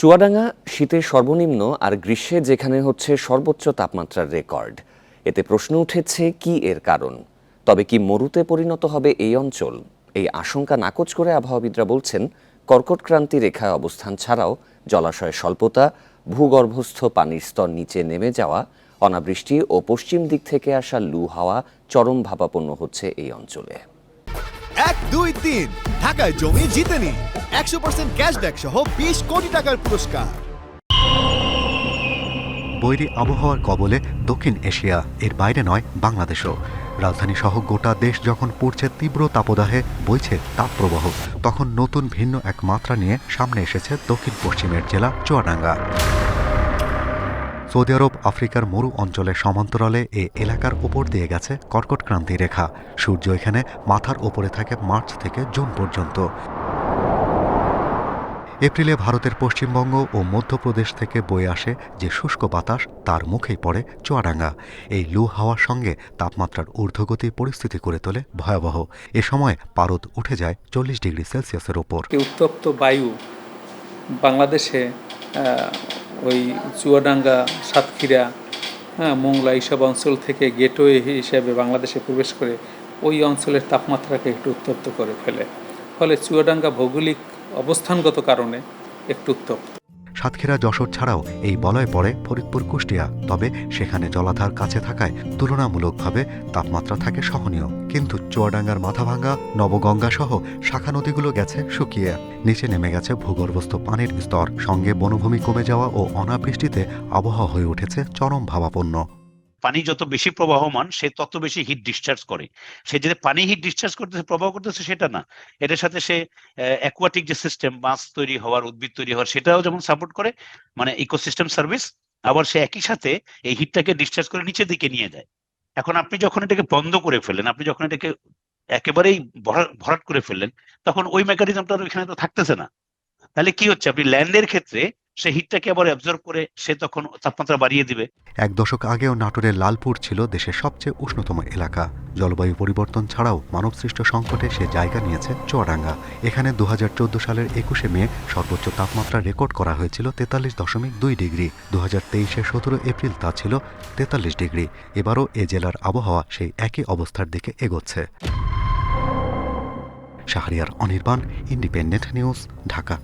চুয়াডাঙ্গা শীতের সর্বনিম্ন আর গ্রীষ্মে যেখানে হচ্ছে সর্বোচ্চ তাপমাত্রার রেকর্ড। এতে প্রশ্ন উঠেছে, কি এর কারণ? তবে কি মরুতে পরিণত হবে এই অঞ্চল? এই আশঙ্কা নাকচ করে আবহাওয়াবিদরা বলছেন কর্কটক্রান্তি রেখায় অবস্থান ছাড়াও জলাশয়ের স্বল্পতা, ভূগর্ভস্থ পানির স্তর নিচে নেমে যাওয়া, অনাবৃষ্টি ও পশ্চিম দিক থেকে আসা লু হাওয়া চরম ভাবাপন্ন হচ্ছে এই অঞ্চলে। এক, দুই, তিন। ঢাকায় জমি জিতে নিন একশো পার্সেন্ট ক্যাশব্যাক সহ বিশ কোটি টাকার পুরস্কার। বৈরী আবহাওয়ার কবলে দক্ষিণ এশিয়া, এর বাইরে নয় বাংলাদেশও। রাজধানী সহ গোটা দেশ যখন পড়ছে তীব্র তাপদাহে, বইছে তাপপ্রবাহ। তখন নতুন ভিন্ন এক মাত্রা নিয়ে সামনে এসেছে দক্ষিণ পশ্চিমের জেলা চুয়াডাঙ্গা। সৌদি আরব, আফ্রিকার মরু অঞ্চলের সমান্তরালে এ এলাকার উপর দিয়ে গেছে কর্কটক্রান্তি রেখা। সূর্য এখানে মাথার ওপরে থাকে মার্চ থেকে জুন পর্যন্ত। এপ্রিলে ভারতের পশ্চিমবঙ্গ ও মধ্যপ্রদেশ থেকে বয়ে আসে যে শুষ্ক বাতাস, তার মুখেই পড়ে চুয়াডাঙ্গা। এই লু হাওয়ার সঙ্গে তাপমাত্রার ঊর্ধ্বগতি পরিস্থিতি করে তোলে ভয়াবহ। এ সময় পারদ উঠে যায় চল্লিশ ডিগ্রি সেলসিয়াসের ওপর। উত্তপ্ত বায়ু বাংলাদেশে ওই চুয়াডাঙ্গা, সাতক্ষীরা হ্যাঁ মোংলা এইসব অঞ্চল থেকে গেটওয়ে হিসাবে বাংলাদেশে প্রবেশ করে ওই অঞ্চলের তাপমাত্রাকে একটু উত্তপ্ত করে ফেলে। ফলে চুয়াডাঙ্গা ভৌগোলিক অবস্থানগত কারণে একটু উত্তপ্ত। সাতক্ষীরা যশোর ছাড়াও এই বলয় পড়ে ফরিদপুর, কুষ্টিয়া। তবে সেখানে জলাধার কাছে থাকায় তুলনামূলকভাবে তাপমাত্রা থাকে সহনীয়। কিন্তু চুয়াডাঙ্গার মাথাভাঙ্গা নবগঙ্গা সহ শাখা নদীগুলো গেছে শুকিয়ে। নিচে নেমে গেছে ভূগর্ভস্থ পানির স্তর। সঙ্গে বনভূমি কমে যাওয়া ও অনাবৃষ্টিতে আবহাওয়া হয়ে উঠেছে চরম ভাবাপন্ন। পানি যত বেশি প্রবাহমান, সে তত বেশি হিট ডিসচার্জ করে। সে যে পানি হিট ডিসচার্জ করতেছে, প্রবাহ করতেছে, সেটা না। এটার সাথে সে অ্যাকোয়াটিক যে সিস্টেম মাছ তৈরি হওয়ার, উদ্ভিদ তৈরি হওয়ার, সেটাও যেমন সাপোর্ট করে মানে ইকোসিস্টেম সার্ভিস আবার সে একই সাথে এই হিটটাকে ডিসচার্জ করে নিচের দিকে নিয়ে যায়। এখন আপনি যখন এটাকে বন্ধ করে ফেলেন, আপনি যখন এটাকে একেবারেই ভরা- ভরাট করে ফেললেন, তখন ওই মেকানিজমটা ওইখানে তো থাকতেছে না। তাহলে কি হচ্ছে? আপনি ল্যান্ডের ক্ষেত্রে সে হিটটাকে আবার অ্যাবজর্ব করে সে তখন তাপমাত্রা বাড়িয়ে দিবে। এক দশক আগেও নাটোরের লালপুর ছিল দেশের সবচেয়ে উষ্ণতম এলাকা। জলবায়ু পরিবর্তন ছাড়াও মানবসৃষ্ট সংকটে সে জায়গা নিয়েছে চুয়াডাঙ্গা। এখানে দু হাজার চোদ্দ সালের একুশে মে সর্বোচ্চ তাপমাত্রা রেকর্ড করা হয়েছিল তেতাল্লিশ দশমিক দুই ডিগ্রি। দু হাজার তেইশে সতেরো এপ্রিল তা ছিল তেতাল্লিশ ডিগ্রি। এবারও এ জেলার আবহাওয়া সেই একই অবস্থার দিকে এগোচ্ছে। Shahriar Anirban, Independent News, Dhaka.